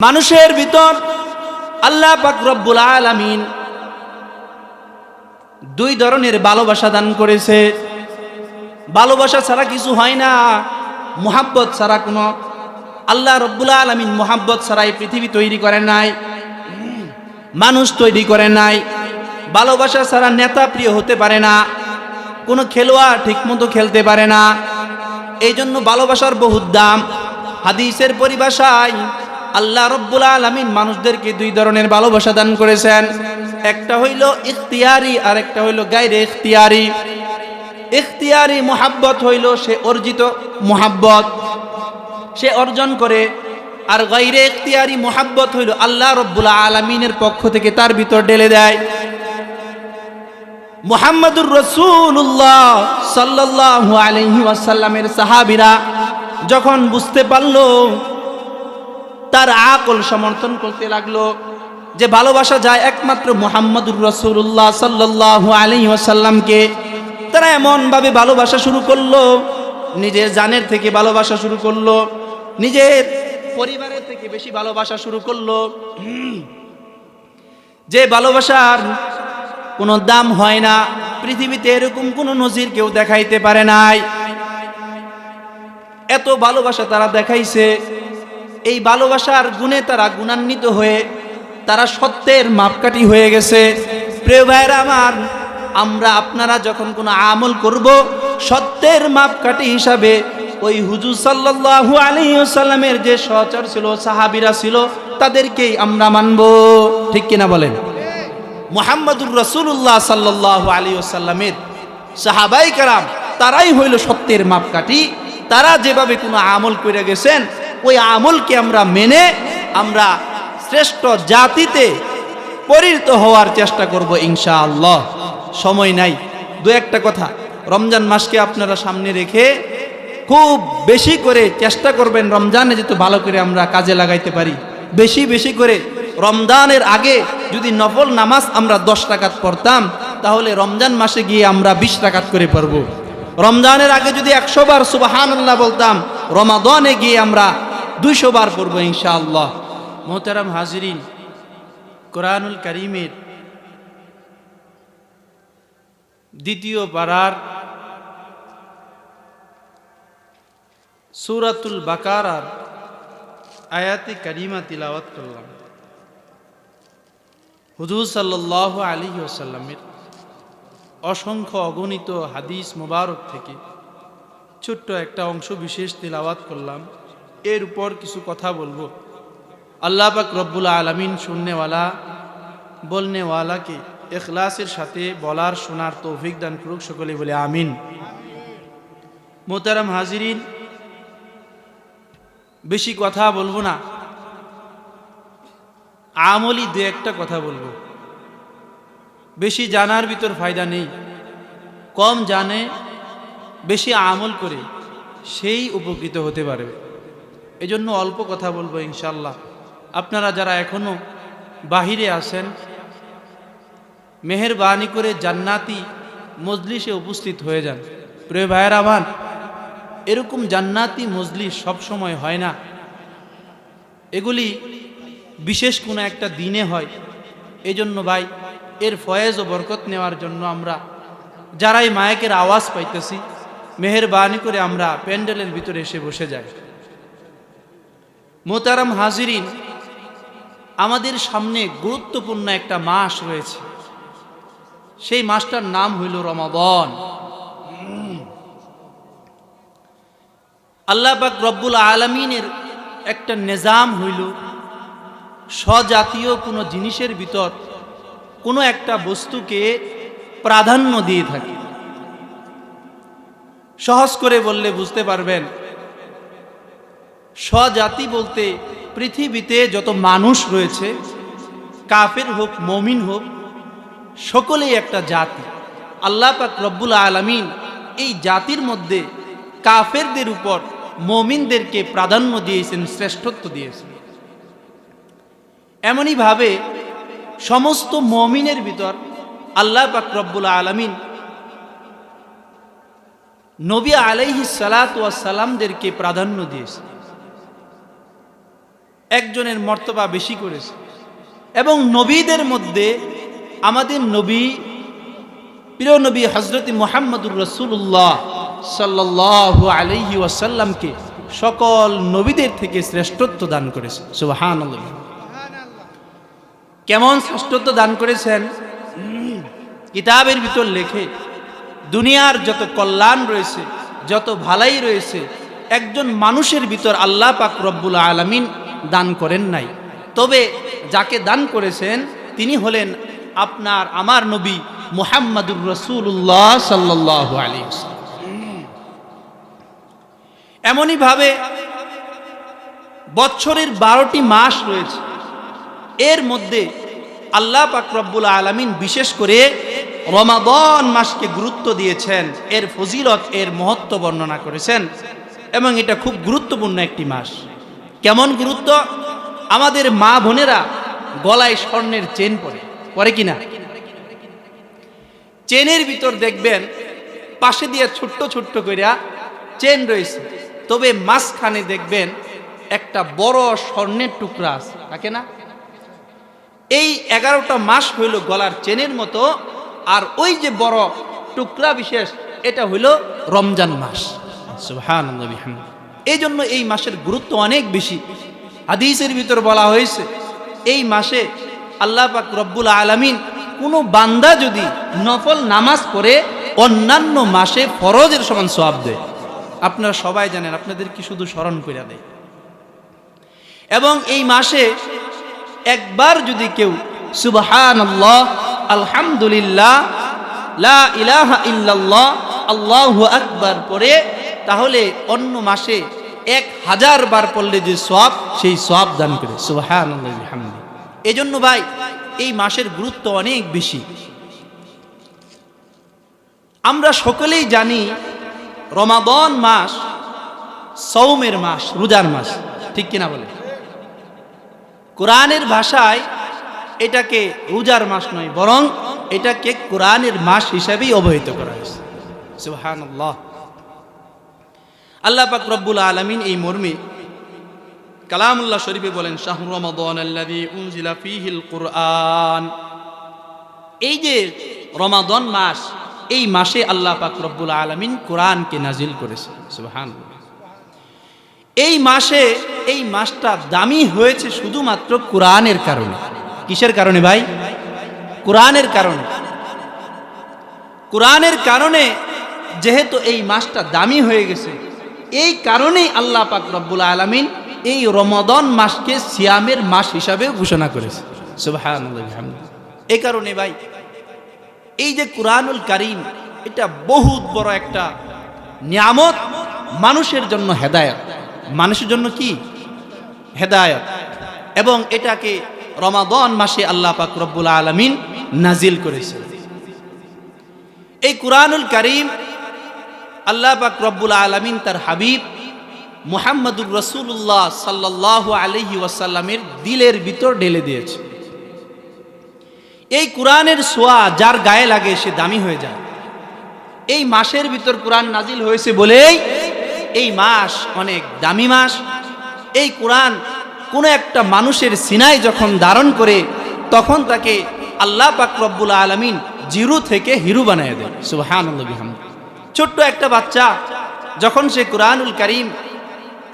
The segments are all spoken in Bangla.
মানুষের ভিতর আল্লাহ রব্বুল আলামিন দুই ধরনের ভালোবাসা দান করেছে। ভালোবাসা ছাড়া কিছু হয় না, মোহাব্বত ছাড়া কোনো। আল্লাহ রব্বুল আলামিন মোহাব্বত ছাড়া এই পৃথিবী তৈরি করে নাই, মানুষ তৈরি করে নাই। ভালোবাসা ছাড়া নেতা প্রিয় হতে পারে না, কোনো খেলোয়াড় ঠিকমতো খেলতে পারে না। এই জন্য ভালোবাসার বহুত দাম। হাদিসের পরিভাষায় আল্লাহ রব্বুল আলমিন মানুষদেরকে দুই ধরনের ভালোবাসা দান করেছেন। একটা হইল ইখতিয়ারি আর একটা হইল গাইরে ইখতিয়ারি। ইখতিয়ারি মোহাব্বত হইল সে অর্জিত মোহাব্বত। সে অর্জন করে। আর গাইরে ইখতিয়ারি মোহাব্বত হইল আল্লাহ রব্বুল আলমিনের পক্ষ থেকে তার ভিতর ঢেলে দেয়। মোহাম্মদুর রসুল্লাহ সাল্লাল্লাহু আলাইহি ওয়াসাল্লামের সাহাবীরা যখন বুঝতে পারল তার আকল সমর্থন করতে লাগল। যে ভালোবাসা যায় একমাত্র মোহাম্মদুর রসুল্লাহ সাল্লাল্লাহু আলী ওয়াসাল্লামকে। তারা এমনভাবে ভালোবাসা শুরু করল, নিজের জানের থেকে ভালোবাসা শুরু করল, নিজের পরিবারের থেকে বেশি ভালোবাসা শুরু করল। যে ভালোবাসার কোনো দাম হয় না, পৃথিবীতে এরকম কোনো নজির কেউ দেখাইতে পারে নাই। এত ভালোবাসা তারা দেখাইছে। এই ভালোবাসার গুণে তারা গুণান্বিত হয়ে, তারা সত্যের মাপকাঠি হয়ে গেছে। প্রিয় ভাইয়েরা আমার, আমরা আপনারা যখন কোনো আমল করব, সত্যের মাপকাঠি হিসাবে ওই হুজুর সাল্লাল্লাহু আলাইহি ওয়াসাল্লামের যে সহচর ছিল, সাহাবিরা ছিল, তাদেরকেই আমরা মানব। ঠিক কিনা বলেন? মোহাম্মদুর রসুল্লাহ সাল্লাহ আলী আসাল্লামের সাহাবাই কারাম, তারাই হইল সত্যের মাপকাঠি। তারা যেভাবে কোনো আমল করে গেছেন ওই আমলকে আমরা মেনে আমরা শ্রেষ্ঠ জাতিতে পরিণত হওয়ার চেষ্টা করব ইনশা আল্লাহ সময় নাই। দু একটা কথা, রমজান মাসকে আপনারা সামনে রেখে খুব বেশি করে চেষ্টা করবেন রমজানে যেহেতু ভালো করে আমরা কাজে লাগাইতে পারি। বেশি বেশি করে রমজানের আগে যদি নফল নামাজ আমরা দশ টাকাত পড়তাম, তাহলে রমজান মাসে গিয়ে আমরা বিশ টাকাত করে পড়ব। রমজানের আগে যদি একশো বার সুবাহান বলতাম, রমাদনে গিয়ে আমরা দুইশো বার পড়ব ইনশাআল্লাহ। মোহতারাম হাজিরিন, কোরআনুল করিমের দ্বিতীয় পাড়ার সুরাতুল বাকারার আয়াতি করিমা তিলাওয়াত করলাম। হুজুর সাল্লাহ আলী ওসাল্লামের অসংখ্য অগণিত হাদিস মোবারক থেকে ছোট্ট একটা অংশ বিশেষ তিলাওয়াত করলাম। এর উপর কিছু কথা বলব। আল্লাহ পাক রব্বুল আলমিন শুননেওয়ালা বলনেওয়ালাকে এখলাসের সাথে বলার শোনার তৌফিক দান করুক সকলে বলে আমিন। মোতারাম হাজিরিন, বেশি কথা বলব না। আমলি দু একটা কথা বলব। বেশি জানার ভিতর ফায়দা নেই। কম জানে, বেশি আমল করে, সেই উপকৃত হতে পারবে। এজন্য অল্প কথা বলব ইনশাল্লাহ আপনারা যারা এখনও বাহিরে আছেন, মেহরবানি করে জান্নাতি মজলিসে উপস্থিত হয়ে যান। প্রিয় ভাইয়ের আমার এরকম জান্নাতি মজলিস সবসময় হয় না। এগুলি বিশেষ কোনো একটা দিনে হয়। এজন্য ভাই, এর ফয়েজ ও বরকত নেওয়ার জন্য আমরা, যারাই মায়কের আওয়াজ পাইতেছি, মেহরবানি করে আমরা প্যান্ডেলের ভিতরে এসে বসে যাই। মোতারাম হাজিরিন, আমাদের সামনে গুরুত্বপূর্ণ একটা মাস রয়েছে। সেই মাসটার নাম হইল রমাবন আল্লাহ পাক রব্বুল আলমিনের একটা নিজাম হইল, স্বজাতীয় কোনো জিনিসের ভিতর কোনো একটা বস্তুকে প্রাধান্য দিয়ে থাকে। সহজ করে বললে বুঝতে পারবেন স্বজাতি বলতে পৃথিবীতে যত মানুষ রয়েছে, কাফের হোক, মমিন হোক, সকলেই একটা জাতি। আল্লাহ পাক রব্বুল আলমিন এই জাতির মধ্যে কাফেরদের উপর মমিনদেরকে প্রাধান্য দিয়েছেন, শ্রেষ্ঠত্ব দিয়েছেন। এমনইভাবে সমস্ত মমিনের ভিতর আল্লাহ পাক রব্বুল আলমিন নবী আলাইহি সালাতামদেরকে প্রাধান্য দিয়েছে একজনের মর্তবা বেশি করেছে। এবং নবীদের মধ্যে আমাদের নবী, প্রিয় নবী হজরত মোহাম্মদুর রসুল্লাহ সাল্লাহ আলহি ওয়াসাল্লামকে সকল নবীদের থেকে শ্রেষ্ঠত্ব দান করেছে সুবাহান কেমন শ্রেষ্ঠত্ব দান করেছেন? কিতাবের ভিতর লেখে, দুনিয়ার যত কল্যাণ রয়েছে, যত ভালাই রয়েছে, একজন মানুষের ভিতর আল্লাহ পাক রব্বুল আলমিন দান করেন নাই। তবে যাকে দান করেছেন, তিনি হলেন আপনার, আমার নবী মুহাম্মাদুর রসুল্লাহ সাল্লাহ আলী এমনইভাবে বছরের বারোটি মাস রয়েছে। এর মধ্যে আল্লাহ পাক রব্বুল আলমিন বিশেষ করে রমাদন মাসকে গুরুত্ব দিয়েছেন, এর ফজিলত, এর মহত্ব বর্ণনা করেছেন, এবং এটা খুব গুরুত্বপূর্ণ একটি মাস। কেমন গুরুত্ব? আমাদের মা বোনেরা গলায় স্বর্ণের চেন পরে। পরে কিনা? চেনের ভিতর দেখবেন, পাশে দিয়ে ছোট্ট ছোট্ট কইরা চেন রয়েছে। তবে মাঝখানে দেখবেন একটা বড় স্বর্ণের টুকরা আছে, থাকে না? এই এগারোটা মাস হইল গলার চেনের মতো, আর ওই যে বড় টুকরা বিশেষ, এটা হইল রমজান মাস। এই জন্য এই মাসের গুরুত্ব অনেক বেশি। হাদিসের ভিতর বলা হয়েছে, এই মাসে আল্লাহ পাক রব্বুল আলমিন কোনো বান্দা যদি নফল নামাজ পড়ে, অন্যান্য মাসে ফরজের সমান সোয়াব দেয়। আপনারা সবাই জানেন, আপনাদের কি শুধু স্মরণ করে দেয়? এবং এই মাসে একবার যদি কেউ সুবহান আল্লাহ আলহামদুলিল্লাহ, লা ইলাহা ইল্লাল্লাহ, আল্লাহু আকবার পরে তাহলে অন্য মাসে এক হাজার বার পড়লে যে সব সেই সব দান করে। সুবহান এই জন্য ভাই, এই মাসের গুরুত্ব অনেক বেশি। আমরা সকলেই জানি, রমাদন মাস সৌমের মাস, রোজার মাস। ঠিক কিনা বলে? কোরআনের ভাষায় এটাকে রোজার মাস নয়, বরং এটাকে কোরআনের মাস হিসাবেই অবহিত করা হয়েছে। সুহান আল্লাহ আল্লাহ পাক রব্বুল আলমিন এই মর্মে কালামুল্লাহ শরীফে বলেন শাহ রমাদন উনজিলা ফিহিল কোরআন। এই যে রমাদন মাস, এই মাসে আল্লাহ পাক রব্বুল আলমিন কোরআনকে নাজিল করেছে। সুহান এই মাসে, এই মাসটা দামি হয়েছে শুধুমাত্র কোরআনের কারণে। কিসের কারণে ভাই? কোরআনের কারণে। কোরআনের কারণে যেহেতু এই মাসটা দামি হয়ে গেছে এই কারণেই আল্লাহ পাক রব্বুল আলমিন এই রমদন মাসকে সিয়ামের মাস হিসাবে ঘোষণা করেছে। এই কারণে ভাই এই যে কোরআনুল কারিম এটা বহুত বড় একটা নিয়ামত মানুষের জন্য হেদায়ত। মানুষের জন্য কি? হেদায়ত। এবং এটাকে রমাদন মাসে আল্লাহ পাক রব্বুল আলমিন নাজিল করেছে। এই কুরআনুল করিম আল্লাহ পাক রব্বুল আলমিন তার হাবিব মুহাম্মদুর রসুল্লাহ সাল্লাহ আলহি ওয়াসাল্লামের দিলের ভিতর ঢেলে দিয়েছে। এই কোরআনের সোয়া যার গায়ে লাগে সে দামি হয়ে যায়। এই মাসের ভিতর কোরআন নাজিল হয়েছে বলেই এই মাস অনেক দামি মাস। এই কোরআন কোনো একটা মানুষের সিনাই যখন ধারণ করে, তখন তাকে আল্লাহ পাক রব্বুল আলমিন জিরু থেকে হিরু বানিয়ে দেয় সুবাহান ছোট্ট একটা বাচ্চা, যখন সে কোরআনুল করিম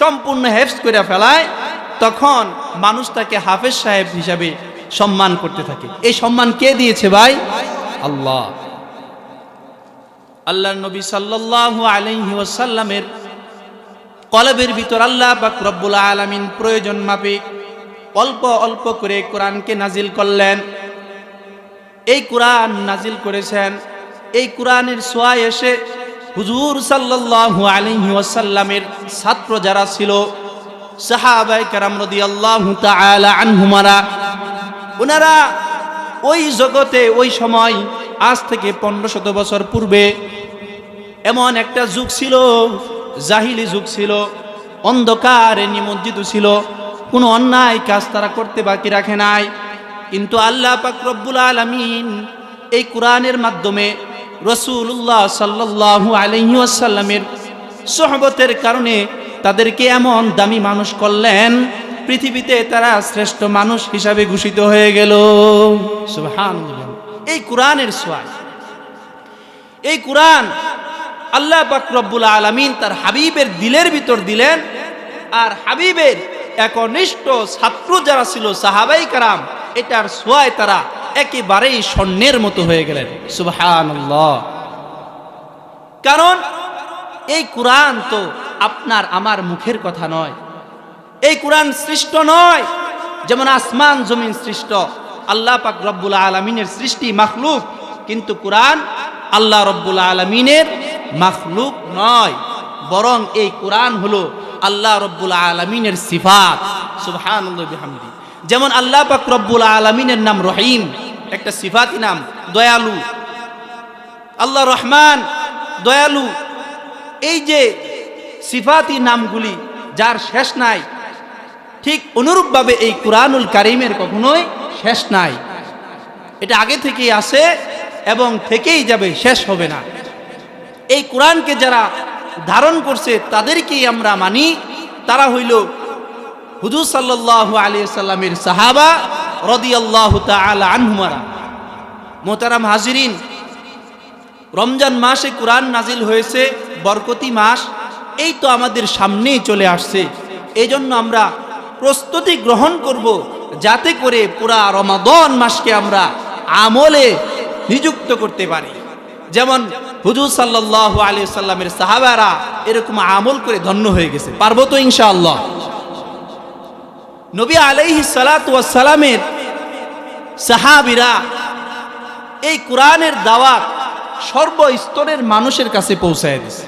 সম্পূর্ণ হেফস করে ফেলায়, তখন মানুষ তাকে হাফেজ সাহেব হিসাবে সম্মান করতে থাকে। এই সম্মান কে দিয়েছে ভাই? আল্লাহ। আল্লাহ নবী সাল্লাহ আলহি ওয়াসাল্লামের কলবের ভিতর আল্লাহ পাক রব্বুল আলমিন প্রয়োজন মাফিক অল্প অল্প করে কোরআনকে নাজিল করলেন। এই কোরআন নাজিল করেছেন এই কোরআনের সোয়ায় এসে হুজুর সাল্লাল্লাহু আলাইহি ওয়াসাল্লামের ছাত্র যারা ছিল সাহাবাই কারাম রাদিয়াল্লাহু তাআলা আনহুমারা ওনারা ওই জগতে, ওই সময়, আজ থেকে পনেরো শত বছর পূর্বে এমন একটা যুগ ছিল, জাহিলি যুগ ছিল, অন্ধকারে নিমজ্জিত ছিল, কোনো অন্যায় কাজ তারা করতে বাকি রাখে নাই। কিন্তু আল্লাহ পাক রব্বুল আলমিন এই কোরআনের মাধ্যমে রসুল্লাহ সাল্লাহু আলহিউসাল্লামের সহবতের কারণে তাদেরকে এমন দামি মানুষ করলেন, পৃথিবীতে তারা শ্রেষ্ঠ মানুষ হিসাবে ঘোষিত হয়ে গেল। এই কোরআনের সোয়াজ এই কোরআন আল্লাহ পাক রব্বুল আলামিন তার হাবিবের দিলের ভিতর দিলেন, আর হাবিবের একনিষ্ঠ ছাত্র যারা ছিল সাহাবাই কারাম, এটার সোয়ায় তারা একেবারেই স্বর্ণের মতো হয়ে গেলেন। সুবহানাল্লাহ। কারণ এই কোরআন তো আপনার আমার মুখের কথা নয়। এই কোরআন সৃষ্ট নয়, যেমন আসমান জমিন সৃষ্ট। আল্লাহ পাক রব্বুল আলমিনের সৃষ্টি মাখলুক, কিন্তু কোরআন আল্লাহ রব্বুল আলমিনের মাখলুক নয়। বরং এই কোরআন হলো আল্লাহ রব্বুল আলমিনের সিফাত। বিহামদি। যেমন আল্লাহ পাক রব্বুল আলমিনের নাম রহিম একটা সিফাতি নাম, দয়ালু। আল্লাহ রহমান, দয়ালু। এই যে সিফাতি নামগুলি যার শেষ নাই, ঠিক অনুরূপভাবে এই কোরআনুল কারিমের কখনোই শেষ নাই। এটা আগে থেকেই আছে এবং থেকেই যাবে, শেষ হবে না। এই কোরআনকে যারা ধারণ করছে, তাদেরকেই আমরা মানি। তারা হইল হুজুর সাল্লাহ আলী সাল্লামের সাহাবা মোতারাম হাজিরিন, রমজান মাসে কোরআন নাজিল হয়েছে, বরকতি মাস, এই তো আমাদের সামনেই চলে আসছে। এই জন্য আমরা প্রস্তুতি গ্রহণ করব, যাতে করে পুরা রমাদন মাসকে আমরা আমলে নিযুক্ত করতে পারি। যেমন হুজুর সাল্লাহ আলী সাল্লামের সাহাবারা এরকম আমল করে ধন্য হয়ে গেছে। পারব তো ইনশাআল্লাহ? নবী আলাইহি সালামের সাহাবিরা এই কোরআনের দাওয়াত সর্বস্তরের মানুষের কাছে পৌঁছায় দিছে।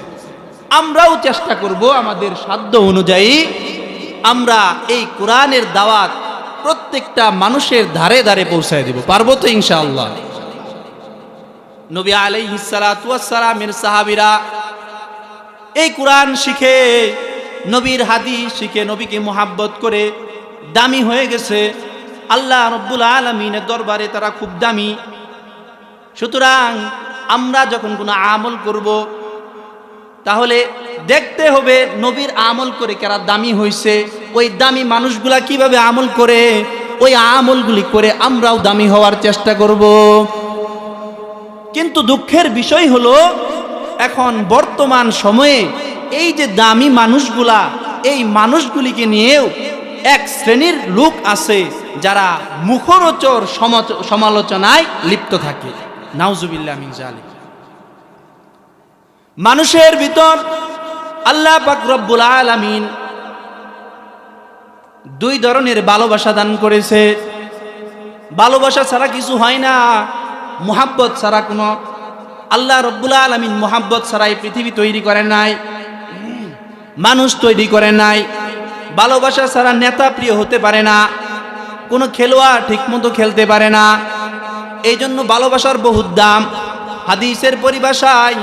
আমরাও চেষ্টা করব আমাদের সাধ্য অনুযায়ী আমরা এই কোরআনের দাওয়াত প্রত্যেকটা মানুষের ধারে ধারে পৌঁছায় দিব। পারব তো ইনশাআল্লাহ? নবী আলাইহি আলাইহিসালামের সাহাবিরা এই কোরআন শিখে, নবীর হাদিস শিখে, নবীকে মোহাব্বত করে দামি হয়ে গেছে। আল্লাহ রব্বুল আলমিনের দরবারে তারা খুব দামি। সুতরাং আমরা যখন কোনো আমল করব, তাহলে দেখতে হবে নবীর আমল করে কারা দামি হয়েছে ওই দামি মানুষগুলা কীভাবে আমল করে, ওই আমলগুলি করে আমরাও দামি হওয়ার চেষ্টা করব। কিন্তু দুঃখের বিষয় হলো, এখন বর্তমান সময়ে এই যে দামি মানুষগুলা, এই মানুষগুলিকে নিয়েও এক শ্রেণির লোক আছে যারা মুখরোচর সমালোচনায় লিপ্ত থাকে। নাউজুবিল্লাহ জালিক। মানুষের ভিতর আল্লাহ রব্বুল আলামিন দুই ধরনের ভালোবাসা দান করেছে। ভালোবাসা ছাড়া কিছু হয় না, মোহাব্বত ছাড়া কোনো। আল্লাহ রব্বুল আলমিন মোহাব্বত ছাড়া এই পৃথিবী তৈরি করে নাই, মানুষ তৈরি করে নাই। ভালোবাসা ছাড়া নেতা প্রিয় হতে পারে না। কোনো খেলোয়াড় ঠিকমতো খেলতে পারে না। এই জন্য ভালোবাসার বহুত দাম। হাদিসের পরিভাষায়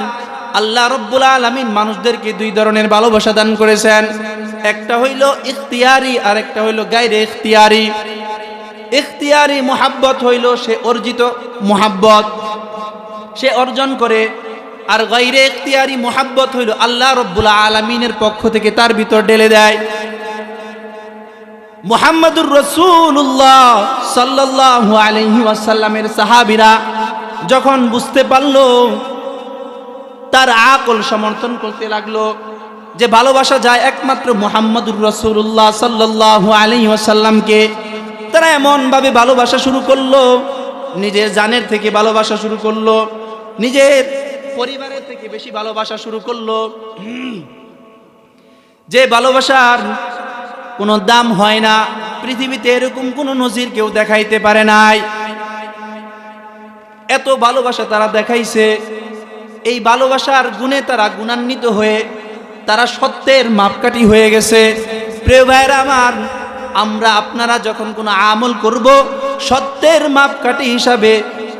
আল্লাহ রব্বুল আলমিন মানুষদেরকে দুই ধরনের ভালোবাসা দান করেছেন। একটা হইল ইখতিয়ারি আর একটা হইল গাইরে ইখতিয়ারি। ইখতিয়ারি মোহাব্বত হইল সে অর্জিত মোহাব্বত। সে অর্জন করে। আর গাইরে ইখতিয়ারি মোহাব্বত হইল আল্লাহ রব্বুল আলমিনের পক্ষ থেকে তার ভিতর ঢেলে দেয়। মোহাম্মদুর রসুল্লাহ সাল্লাহ আলহি ওয়াসাল্লামের সাহাবিরা যখন বুঝতে পারল, তার আকল সমর্থন করতে লাগল যে ভালোবাসা যায় একমাত্র মোহাম্মদুর রসুল্লাহ সাল্লাহ আলহি ওয়াসাল্লামকে, তারা এমনভাবে ভালোবাসা শুরু করল, নিজের জানের থেকে ভালোবাসা শুরু করল, নিজের পরিবারের থেকে বেশি ভালোবাসা শুরু করল। যে ভালোবাসার কোনো দাম হয় না। পৃথিবীতে এরকম কোনো নজির কেউ দেখাইতে পারে নাই। এত ভালোবাসা তারা দেখাইছে। এই ভালোবাসার গুণে তারা গুণান্বিত হয়ে তারা সত্যের মাপকাঠি হয়ে গেছে। প্রিয় ভাইয়েরা আমার, আমরা আপনারা যখন কোনো আমল করব, সত্যের মাপকাঠি হিসাবে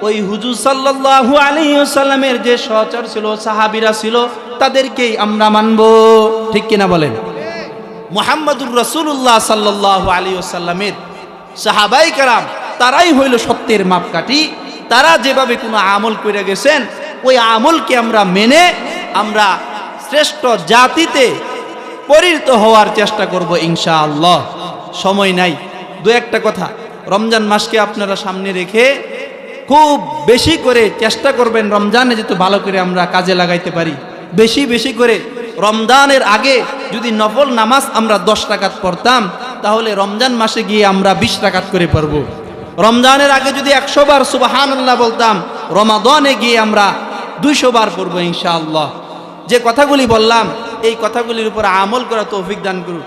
ওই হুজুর সাল্লাল্লাহু আলাইহি ওয়াসাল্লামের যে সহচর ছিল, সাহাবিরা ছিল, তাদেরকেই আমরা মানব। ঠিক কিনা বলেন? মোহাম্মদুর রসুল্লাহ সাল্লাহ আলী আসাল্লামের সাহাবাই কারাম, তারাই হইল সত্যের মাপকাঠি। তারা যেভাবে কোনো আমল করে গেছেন, ওই আমলকে আমরা মেনে আমরা শ্রেষ্ঠ জাতিতে পরিণত হওয়ার চেষ্টা করব ইনশাআল্লাহ। সময় নাই। দু একটা কথা, রমজান মাসকে আপনারা সামনে রেখে খুব বেশি করে চেষ্টা করবেন রমজানে যেহেতু ভালো করে আমরা কাজে লাগাইতে পারি। বেশি বেশি করে রমজানের আগে যদি নফল নামাজ আমরা দশ টাকাত পড়তাম, তাহলে রমজান মাসে গিয়ে আমরা বিশ টাকাত করে পড়ব। রমজানের আগে যদি একশো বার সুবাহান আল্লাহ বলতাম, রমাদনে গিয়ে আমরা দুইশো বার পড়ব ইনশাআল্লাহ। যে কথাগুলি বললাম, এই কথাগুলির উপর আমল করা তৌফিক দান করুন।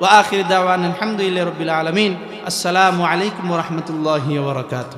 ওয়া আখির দাওয়ান আলহামদুলিল্লাহ রবিল আলমিন। আসসালামু আলাইকুম রহমতুল্লাহ বরকাত